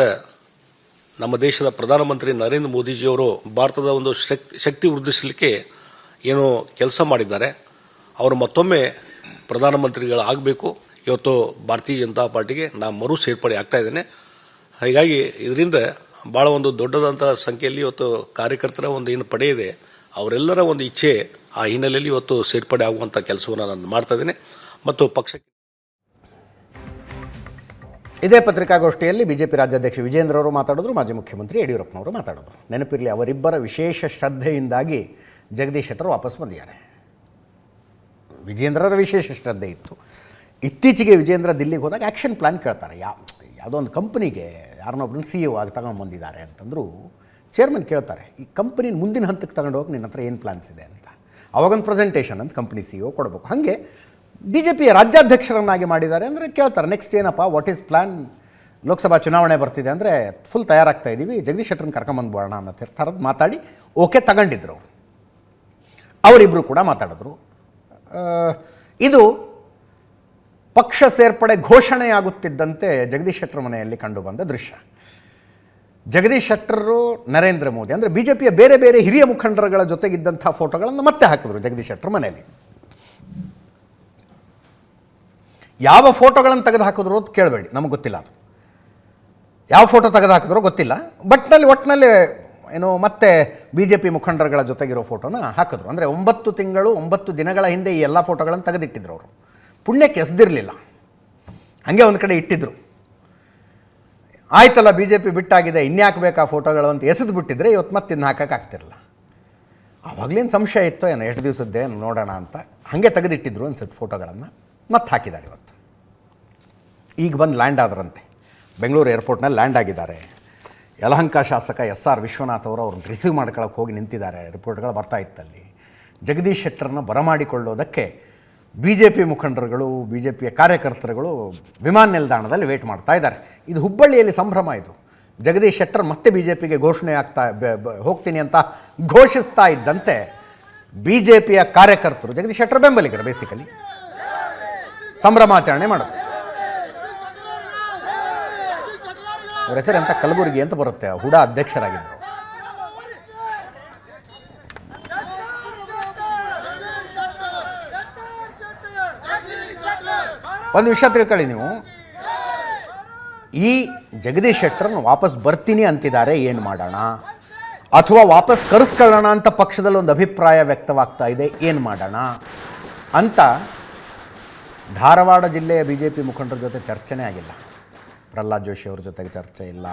ನಮ್ಮ ದೇಶದ ಪ್ರಧಾನಮಂತ್ರಿ ನರೇಂದ್ರ ಮೋದಿಜಿಯವರು ಭಾರತದ ಒಂದು ಶಕ್- ಶಕ್ತಿ ವೃದ್ಧಿಸಲಿಕ್ಕೆ ಏನು ಕೆಲಸ ಮಾಡಿದ್ದಾರೆ. ಅವರು ಮತ್ತೊಮ್ಮೆ ಪ್ರಧಾನಮಂತ್ರಿಗಳಾಗಬೇಕು. ಇವತ್ತು ಭಾರತೀಯ ಜನತಾ ಪಾರ್ಟಿಗೆ ನಾನು ಮರು ಸೇರ್ಪಡೆ ಆಗ್ತಾ ಇದ್ದೇನೆ. ಹೀಗಾಗಿ ಇದರಿಂದ ಭಾಳ ಒಂದು ದೊಡ್ಡದಂಥ ಸಂಖ್ಯೆಯಲ್ಲಿ ಇವತ್ತು ಕಾರ್ಯಕರ್ತರ ಒಂದು ಏನು ಪಡೆ ಇದೆ. ಅವರೆಲ್ಲರ ಒಂದು ಇಚ್ಛೆ ಆ ಹಿನ್ನೆಲೆಯಲ್ಲಿ ಇವತ್ತು ಸೇರ್ಪಡೆ ಆಗುವಂಥ ಕೆಲಸವನ್ನು ನಾನು ಮಾಡ್ತಾ ಇದ್ದೇನೆ. ಮತ್ತು ಪಕ್ಷಕ್ಕೆ ಇದೇ ಪತ್ರಿಕಾಗೋಷ್ಠಿಯಲ್ಲಿ ಬಿಜೆಪಿ ರಾಜ್ಯಾಧ್ಯಕ್ಷ ವಿಜೇಂದ್ರ ಅವರು ಮಾತಾಡಿದ್ರು, ಮಾಜಿ ಮುಖ್ಯಮಂತ್ರಿ ಯಡಿಯೂರಪ್ಪನವರು ಮಾತಾಡಿದ್ರು. ನೆನಪಿರಲಿ, ಅವರಿಬ್ಬರ ವಿಶೇಷ ಶ್ರದ್ಧೆಯಿಂದಾಗಿ ಜಗದೀಶ್ ಶೆಟ್ಟರ್ ವಾಪಸ್ ಬಂದಿದ್ದಾರೆ. ವಿಜೇಂದ್ರರ ವಿಶೇಷ ಶ್ರದ್ಧೆ ಇತ್ತು. ಇತ್ತೀಚೆಗೆ ವಿಜೇಂದ್ರ ದಿಲ್ಲಿಗೆ ಹೋದಾಗ ಆ್ಯಕ್ಷನ್ ಪ್ಲ್ಯಾನ್ ಕೇಳ್ತಾರೆ. ಯಾ, ಯಾವುದೋ ಒಂದು ಕಂಪ್ನಿಗೆ ಯಾರನ್ನೊಬ್ಬರನ್ನ ಸಿ ಇ ಆಗಿ ತಗೊಂಡು ಬಂದಿದ್ದಾರೆ ಅಂತಂದ್ರು ಚೇರ್ಮನ್ ಕೇಳ್ತಾರೆ, ಈ ಕಂಪ್ನಿ ಮುಂದಿನ ಹಂತಕ್ಕೆ ತಗೊಂಡು ಹೋಗಿ ನಿನ್ನ ಹತ್ರ ಏನು ಪ್ಲಾನ್ಸ್ ಇದೆ ಅಂತ? ಅವಾಗೊಂದು ಪ್ರೆಸೆಂಟೇಷನ್ ಅಂತ ಕಂಪ್ನಿ ಸಿ ಇ ಕೊಡಬೇಕು. ಹಾಗೆ ಬಿ ಜೆ ಪಿಯ ರಾಜ್ಯಾಧ್ಯಕ್ಷರನ್ನಾಗಿ ಮಾಡಿದ್ದಾರೆ ಅಂದರೆ ಕೇಳ್ತಾರೆ ನೆಕ್ಸ್ಟ್ ಏನಪ್ಪ? ವಾಟ್ ಈಸ್ ಪ್ಲ್ಯಾನ್ ಲೋಕಸಭಾ ಚುನಾವಣೆ ಬರ್ತಿದೆ ಅಂದರೆ ಫುಲ್ ತಯಾರಾಗ್ತಾ ಇದ್ದೀವಿ ಜಗದೀಶ್ ಶೆಟ್ಟರ್ನ ಕರ್ಕೊಂಬಂದ್ಬೋಣ ಅನ್ನೋ ಥರದ್ದು ಮಾತಾಡಿ ಓಕೆ ತಗೊಂಡಿದ್ರು. ಅವರು ಅವರಿಬ್ಬರು ಕೂಡ ಮಾತಾಡಿದ್ರು. ಇದು ಪಕ್ಷ ಸೇರ್ಪಡೆ ಘೋಷಣೆಯಾಗುತ್ತಿದ್ದಂತೆ ಜಗದೀಶ್ ಶೆಟ್ಟರ್ ಮನೆಯಲ್ಲಿ ಕಂಡುಬಂದ ದೃಶ್ಯ. ಜಗದೀಶ್ ಶೆಟ್ಟರು, ನರೇಂದ್ರ ಮೋದಿ, ಅಂದರೆ ಬಿ ಜೆ ಪಿಯ ಬೇರೆ ಬೇರೆ ಹಿರಿಯ ಮುಖಂಡರುಗಳ ಜೊತೆಗಿದ್ದಂಥ ಫೋಟೋಗಳನ್ನು ಮತ್ತೆ ಹಾಕಿದ್ರು ಜಗದೀಶ್ ಶೆಟ್ಟರ್ ಮನೆಯಲ್ಲಿ. ಯಾವ ಫೋಟೋಗಳನ್ನು ತೆಗೆದು ಹಾಕಿದ್ರು ಅಂತ ಕೇಳಬೇಡಿ, ನಮಗೆ ಗೊತ್ತಿಲ್ಲ ಅದು. ಯಾವ ಫೋಟೋ ತೆಗೆದು ಹಾಕಿದ್ರೋ ಗೊತ್ತಿಲ್ಲ, ಬಟ್ನಲ್ಲಿ ಒಟ್ಟಿನಲ್ಲಿ ಏನು ಮತ್ತೆ ಬಿ ಜೆ ಪಿ ಮುಖಂಡರುಗಳ ಜೊತೆಗಿರೋ ಫೋಟೋನ ಹಾಕಿದ್ರು. ಅಂದರೆ ಒಂಬತ್ತು ತಿಂಗಳು, ಒಂಬತ್ತು ದಿನಗಳ ಹಿಂದೆ ಈ ಎಲ್ಲ ಫೋಟೋಗಳನ್ನು ತೆಗೆದಿಟ್ಟಿದ್ರು ಅವರು. ಪುಣ್ಯಕ್ಕೆ ಎಸ್ದಿರಲಿಲ್ಲ. ಹಾಗೆ ಒಂದು ಕಡೆ ಇಟ್ಟಿದ್ರು. ಆಯ್ತಲ್ಲ ಬಿ ಜೆ ಪಿ ಬಿಟ್ಟಾಗಿದೆ, ಇನ್ಯಾಕೆ ಬೇಕಾ ಫೋಟೋಗಳು ಅಂತ ಎಸೆದು ಬಿಟ್ಟಿದ್ರೆ ಇವತ್ತು ಮತ್ತೆ ಇನ್ನು ಹಾಕೋಕ್ಕಾಗ್ತಿರಲ್ಲ ಆವಾಗಲೇನು ಸಂಶಯ ಇತ್ತು ಏನೋ, ಎಷ್ಟು ದಿವಸದ್ದೇ ನೋಡೋಣ ಅಂತ ಹಾಗೆ ತೆಗೆದಿಟ್ಟಿದ್ರು ಅನ್ಸುತ್ತೆ ಫೋಟೋಗಳನ್ನು ಮತ್ತೆ ಹಾಕಿದ್ದಾರೆ ಇವತ್ತು. ಈಗ ಬಂದು ಲ್ಯಾಂಡ್ ಆದ್ರಂತೆ. ಬೆಂಗಳೂರು ಏರ್ಪೋರ್ಟ್ನಲ್ಲಿ ಲ್ಯಾಂಡ್ ಆಗಿದ್ದಾರೆ. ಯಲಹಂಕ ಶಾಸಕ ಎಸ್ ಆರ್ ವಿಶ್ವನಾಥ್ ಅವರು ಅವ್ರನ್ನ ರಿಸೀವ್ ಮಾಡ್ಕೊಳಕ್ಕೆ ಹೋಗಿ ನಿಂತಿದ್ದಾರೆ. ರಿಪೋರ್ಟ್ಗಳು ಬರ್ತಾ ಇತ್ತಲ್ಲಿ. ಜಗದೀಶ್ ಶೆಟ್ಟರನ್ನು ಬರಮಾಡಿಕೊಳ್ಳೋದಕ್ಕೆ ಬಿ ಜೆ ಪಿ ಮುಖಂಡರುಗಳು ಬಿ ಜೆ ಪಿಯ ಕಾರ್ಯಕರ್ತರುಗಳು ವಿಮಾನ ನಿಲ್ದಾಣದಲ್ಲಿ ವೇಟ್ ಮಾಡ್ತಾ ಇದ್ದಾರೆ. ಇದು ಹುಬ್ಬಳ್ಳಿಯಲ್ಲಿ ಸಂಭ್ರಮ ಇದು. ಜಗದೀಶ್ ಶೆಟ್ಟರ್ ಮತ್ತೆ ಬಿ ಜೆ ಪಿಗೆ ಘೋಷಣೆ ಆಗ್ತಾ ಹೋಗ್ತೀನಿ ಅಂತ ಘೋಷಿಸ್ತಾ ಇದ್ದಂತೆ ಬಿ ಜೆ ಪಿಯ ಕಾರ್ಯಕರ್ತರು, ಜಗದೀಶ್ ಶೆಟ್ಟರ್ ಬೆಂಬಲಿಗರು ಬೇಸಿಕಲಿ ಸಂಭ್ರಮಾಚರಣೆ ಮಾಡೋದು. ಅವ್ರ ಹೆಸರು ಅಂತ ಕಲಬುರಗಿ ಅಂತ ಬರುತ್ತೆ ಹುಡ ಅಧ್ಯಕ್ಷರಾಗಿದ್ದರು. ಒಂದು ವಿಷಯ ತಿಳ್ಕೊಳ್ಳಿ ನೀವು. ಈ ಜಗದೀಶ್ ಶೆಟ್ಟರ್ನ ವಾಪಸ್ ಬರ್ತೀನಿ ಅಂತಿದ್ದಾರೆ, ಏನು ಮಾಡೋಣ? ಅಥವಾ ವಾಪಸ್ ಕರೆಸ್ಕೊಳ್ಳೋಣ ಅಂತ ಪಕ್ಷದಲ್ಲಿ ಒಂದು ಅಭಿಪ್ರಾಯ ವ್ಯಕ್ತವಾಗ್ತಾ ಇದೆ, ಏನು ಮಾಡೋಣ? ಅಂತ ಧಾರವಾಡ ಜಿಲ್ಲೆಯ ಬಿ ಜೆ ಪಿ ಮುಖಂಡರ ಜೊತೆ ಚರ್ಚೆನೇ ಆಗಿಲ್ಲ. ಪ್ರಹ್ಲಾದ್ ಜೋಶಿ ಅವ್ರ ಜೊತೆಗೆ ಚರ್ಚೆ ಇಲ್ಲ.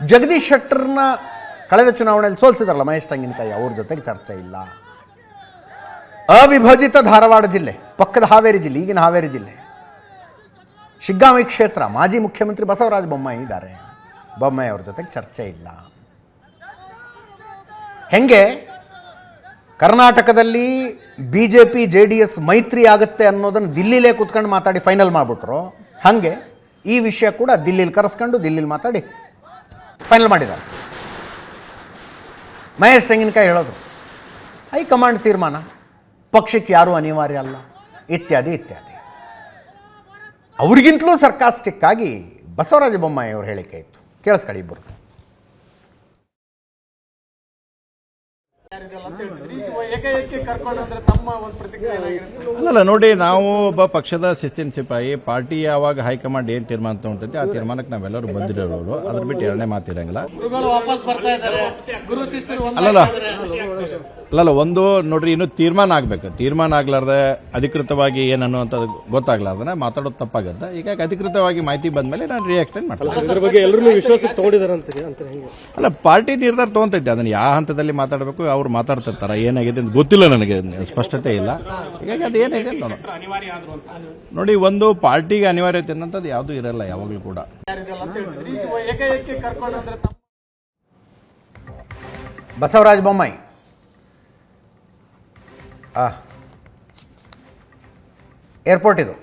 ಜಗದೀಶ್ ಶೆಟ್ಟರ್ನ ಕಳೆದ ಚುನಾವಣೆಯಲ್ಲಿ ಸೋಲಿಸಿದಾರಲ್ಲ ಮಹೇಶ್ ತಂಗಿನಕಾಯಿ ಅವ್ರ ಜೊತೆಗೆ ಚರ್ಚೆ ಇಲ್ಲ. ಅವಿಭಜಿತ ಧಾರವಾಡ ಜಿಲ್ಲೆ, ಪಕ್ಕದ ಹಾವೇರಿ ಜಿಲ್ಲೆ, ಈಗಿನ ಹಾವೇರಿ ಜಿಲ್ಲೆ. ಶಿಗ್ಗಾಂವಿ ಕ್ಷೇತ್ರ. ಮಾಜಿ ಮುಖ್ಯಮಂತ್ರಿ ಬಸವರಾಜ ಬೊಮ್ಮಾಯಿ ಇದ್ದಾರೆ. ಬೊಮ್ಮಾಯಿ ಅವ್ರ ಜೊತೆಗೆ ಚರ್ಚೆ ಇಲ್ಲ. ಹೆಂಗೆ? ಕರ್ನಾಟಕದಲ್ಲಿ B J P J D S ಮೈತ್ರಿ ಆಗುತ್ತೆ ಅನ್ನೋದನ್ನು ದಿಲ್ಲಿಲೇ ಕೂತ್ಕೊಂಡು ಮಾತಾಡಿ ಫೈನಲ್ ಮಾಡಿಬಿಟ್ರು. ಹಾಗೆ ಈ ವಿಷಯ ಕೂಡ ದಿಲ್ಲಿಲಿ ಕರೆಸ್ಕೊಂಡು ದಿಲ್ಲಿಲಿ ಮಾತಾಡಿ ಫೈನಲ್ ಮಾಡಿದ್ದಾರೆ. ಮಹೇಶ್ ತೆಂಗಿನಕಾಯಿ ಹೇಳೋದು. ಹೈಕಮಾಂಡ್ ತೀರ್ಮಾನ. ಪಕ್ಷಕ್ಕೆ ಯಾರೂ ಅನಿವಾರ್ಯ ಅಲ್ಲ. ಇತ್ಯಾದಿ ಇತ್ಯಾದಿ. ಅವ್ರಿಗಿಂತಲೂ ಸರ್ಕಾಸ್ಟಿಕ್ ಆಗಿ ಬಸವರಾಜ ಬೊಮ್ಮಾಯಿ ಅವ್ರ ಹೇಳಿಕೆ ಇತ್ತು. ಕೇಳಿಸ್ಕೊಳ್ಳಿ ಇಬ್ಬರು ಅಲ್ಲ ಕರ್ಕೊಂಡು ಅಂದ್ರೆ ತಮ್ಮ ಒಂದು ಪ್ರತಿಕ್ರಿಯೆ ಏನಾಗಿರುತ್ತೆ ಅಲ್ಲಲ್ಲ ನೋಡಿ ನಾವು ಒಬ್ಬ ಪಕ್ಷದ ಶಿಸ್ತಿನ ಸಿಪಾಯಿ ಪಾರ್ಟಿ ಯಾವಾಗ ಹೈಕಮಾಂಡ್ ಏನ್ ತೀರ್ಮಾನ ತಗೊಂತೈತಿ ಆ ತೀರ್ಮಾನಕ್ಕೆ ನಾವೆಲ್ಲರೂ ಬಂದಿರೋರು. ಅದ್ರ ಬಿಟ್ಟು ಎರಡನೇ ಮಾತಿರಂಗಿಲ್ಲ. ಗುರುಗಳು ವಾಪಸ್ ಬರ್ತಾ ಇದ್ದಾರೆ. ಗುರು ಶಿಷ್ಯರು ಅಲ್ಲಲ್ಲ. ಅಲ್ಲಲ್ಲ ಒಂದು ನೋಡ್ರಿ ಇನ್ನು ತೀರ್ಮಾನ ಆಗ್ಬೇಕು. ತೀರ್ಮಾನ ಆಗ್ಲಾರ್ದೆ ಅಧಿಕೃತವಾಗಿ ಏನನ್ನು ಅಂತ ಗೊತ್ತಾಗ್ಲಾರ್ದೆ ಮಾತಾಡೋದು ತಪ್ಪಾಗತ್ತೆ. ಹೀಗಾಗಿ ಅಧಿಕೃತವಾಗಿ ಮಾಹಿತಿ ಬಂದ್ಮೇಲೆ ನಾನು ರಿಯಾಕ್ಷನ್ ಮಾಡ್ತೀನಿ. ಅದ್ರ ಬಗ್ಗೆ ಎಲ್ಲರೂ ವಿಶ್ವಾಸಕ್ಕೆ ತಗೊಂಡಿದಾರಂತೀರಿ ಅಂತ ಹೆಂಗೆ ಅಲ್ಲ ಪಾರ್ಟಿ ನಿರ್ಧಾರ ತಗೊಂತೈತೆ. ಅದನ್ನ ಯಾವ ಹಂತದಲ್ಲಿ ಮಾತಾಡಬೇಕು ಅವ್ರು ಮಾತಾಡ್ತಿರ್ತಾರ ಏನಾಗಿದೆ ಅಂತ ಗೊತ್ತಿಲ್ಲ ನನಗೆ ಸ್ಪಷ್ಟತೆ ಇಲ್ಲ. ಹೀಗಾಗಿ ಅದು ಏನಿದೆ ನೋಡೋಣ. ನೋಡಿ ಒಂದು ಪಾರ್ಟಿಗೆ ಅನಿವಾರ್ಯತೆ ಅನ್ನೋಂಥದ್ದು ಯಾವುದೂ ಇರಲ್ಲ ಯಾವಾಗಲೂ ಕೂಡ. ಬಸವರಾಜ ಅಂತ ಹೇಳ್ತಿದ್ರಿ ಈಗ ಏಕಾಏಕಿ ಕರ್ಕೊಂಡು ಅಂದ್ರೆ ತಮ್ಮ ಬಸವರಾಜ ಬೊಮ್ಮಾಯಿ ಆ ಏರ್ಪೋರ್ಟ್ ಇದು.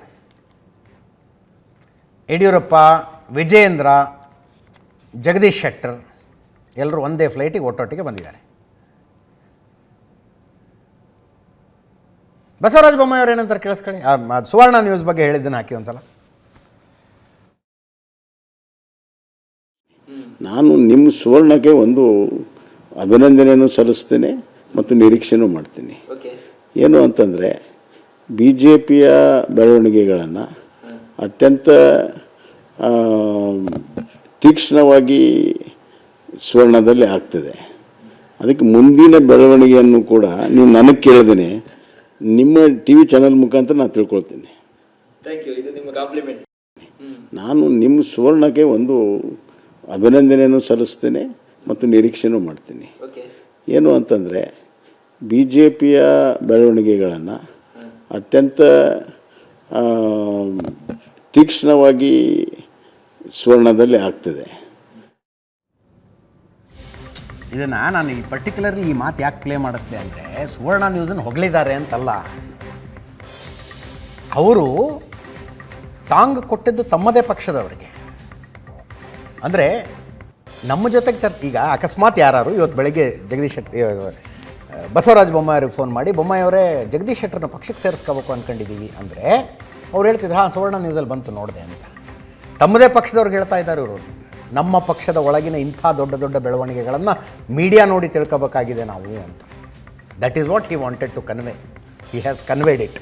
ಯಡಿಯೂರಪ್ಪ ವಿಜಯೇಂದ್ರ ಜಗದೀಶ್ ಶೆಟ್ಟರ್ ಎಲ್ಲರೂ ಒಂದೇ ಫ್ಲೈಟಿಗೆ ಒಟ್ಟೊಟ್ಟಿಗೆ ಬಂದಿದ್ದಾರೆ. ಬಸವರಾಜ ಬೊಮ್ಮಾಯಿ ಅವ್ರು ಏನಂತಾರೆ ಕೇಳಿಸ್ಕೊಳ್ಳಿ? ಸುವರ್ಣ ನ್ಯೂಸ್ ಬಗ್ಗೆ ಹೇಳಿದ್ದನ್ನು ಹಾಕಿ ಒಂದ್ಸಲ. ನಾನು ನಿಮ್ಮ ಸುವರ್ಣಕ್ಕೆ ಒಂದು ಅಭಿನಂದನೆಯನ್ನು ಸಲ್ಲಿಸ್ತೇನೆ ಮತ್ತು ನಿರೀಕ್ಷೆನೂ ಮಾಡ್ತೀನಿ. ಏನು ಅಂತಂದರೆ ಬಿ ಜೆ ಪಿಯ ಬೆಳವಣಿಗೆಗಳನ್ನು ಅತ್ಯಂತ ತೀಕ್ಷ್ಣವಾಗಿ ಸುವರ್ಣದಲ್ಲಿ ಆಗ್ತದೆ ಅದಕ್ಕೆ ಮುಂದಿನ ಬೆಳವಣಿಗೆಯನ್ನು ಕೂಡ ನೀವು ನನಗೆ ಕೇಳಿದ್ದೀನಿ ನಿಮ್ಮ ಟಿ ವಿ ಚಾನಲ್ ಮುಖಾಂತರ ನಾನು ತಿಳ್ಕೊಳ್ತೀನಿ. ನಾನು ನಿಮ್ಮ ಸುವರ್ಣಕ್ಕೆ ಒಂದು ಅಭಿನಂದನೆಯನ್ನು ಸಲ್ಲಿಸ್ತೇನೆ ಮತ್ತು ನಿರೀಕ್ಷೆನೂ ಮಾಡ್ತೀನಿ. ಏನು ಅಂತಂದರೆ ಬಿ ಜೆ ಪಿಯ ಬೆಳವಣಿಗೆಗಳನ್ನು ಅತ್ಯಂತ ತೀಕ್ಷ್ಣವಾಗಿ ಸುವರ್ಣದಲ್ಲಿ ಆಗ್ತದೆ. ಇದನ್ನು ನಾನು ಈ ಪರ್ಟಿಕ್ಯುಲರ್ಲಿ ಈ ಮಾತು ಯಾಕೆ ಪ್ಲೇ ಮಾಡಿಸ್ದೆ ಅಂದರೆ, ಸುವರ್ಣ ನ್ಯೂಸನ್ನು ಹೊಗಳಿದ್ದಾರೆ ಅಂತಲ್ಲ. ಅವರು ತಾಂಗ್ ಕೊಟ್ಟಿದ್ದು ತಮ್ಮದೇ ಪಕ್ಷದವರಿಗೆ. ಅಂದರೆ ನಮ್ಮ ಜೊತೆಗೆ ಚರ್ ಈಗ ಅಕಸ್ಮಾತ್ ಯಾರು ಇವತ್ತು ಬೆಳಗ್ಗೆ ಜಗದೀಶ್ ಶೆಟ್ಟಿ ಬಸವರಾಜ ಬೊಮ್ಮಾಯವ್ರಿಗೆ ಫೋನ್ ಮಾಡಿ ಬೊಮ್ಮಾಯಿಯವರೇ ಜಗದೀಶ್ ಶೆಟ್ಟರ್ನ ಪಕ್ಷಕ್ಕೆ ಸೇರಿಸ್ಕೋಬೇಕು ಅಂದ್ಕೊಂಡಿದ್ದೀವಿ ಅಂದರೆ ಅವ್ರು ಹೇಳ್ತಿದ್ರು, ಹಾಂ, ಸುವರ್ಣ ನ್ಯೂಸಲ್ಲಿ ಬಂತು ನೋಡಿದೆ ಅಂತ. ತಮ್ಮದೇ ಪಕ್ಷದವ್ರಿಗೆ ಹೇಳ್ತಾ ಇದ್ದಾರೆ ಇವರು. ನಮ್ಮ ಪಕ್ಷದ ಒಳಗಿನ ಇಂಥ ದೊಡ್ಡ ದೊಡ್ಡ ಬೆಳವಣಿಗೆಗಳನ್ನು ಮೀಡಿಯಾ ನೋಡಿ ತಿಳ್ಕೋಬೇಕಾಗಿದೆ ನಾವು ಅಂತ. That is what he wanted to convey he has conveyed it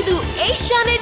ಇದು ಏಷ್ಯಾನೆಟ್